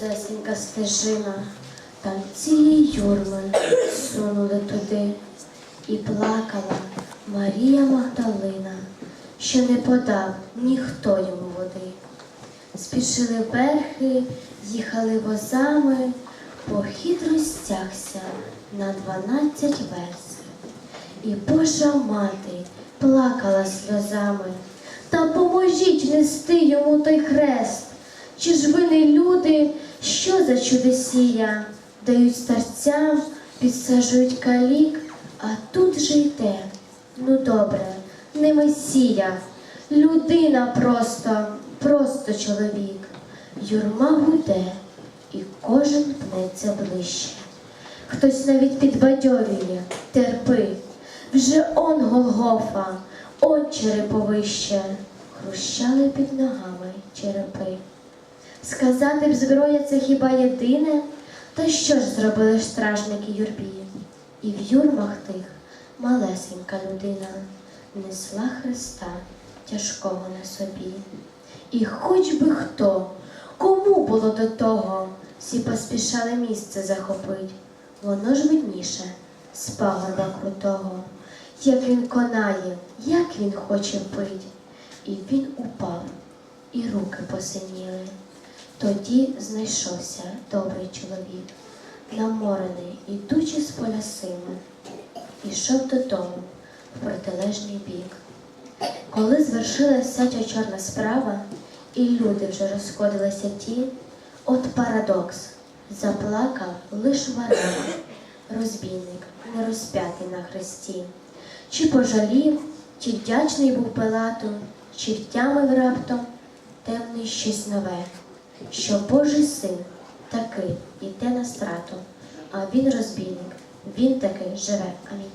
вузесенька стежина, там цілі юрми сунули туди, і плакала Марія Магдалина, що не подав ніхто йому води. Спішили верхи, їхали возами, похід розтягся на дванадцять верст. І Божа мати плакала сльозами. Та поможіть нести йому той хрест. Чи ж ви не люди, що за чудесія? Дають старцям, підсаджують калік, а тут же йде. Ну добре, не месія, людина просто, просто чоловік. Юрма гуде, і кожен пнеться ближче. Хтось навіть підбадьорює, терпи. Вже он Голгофа, он череповище, хрущали під ногами черепи. Сказати б зброя це хіба єдине? Та що ж зробили ж стражники юрбі? І в юрмах тих малесенька людина несла Христа тяжкого на собі. І хоч би хто, кому було до того, всі поспішали місце захопить, воно ж видніше з пагорба крутого, як він конає, як він хоче пить. І він упав, і руки посиніли. Тоді знайшовся добрий чоловік, наморений, ідучи з поля сими, ішов додому в протилежний бік. Коли звершилася ця чорна справа, і люди вже розходилися ті, от парадокс заплакав лиш варяг, розбійник, не розп'ятий на хресті. Чи пожалів, чи вдячний був Пилату, чи втямив раптом темний щось нове, що Божий син таки йде на страту, а він розбійник, він такий живе. Амінь.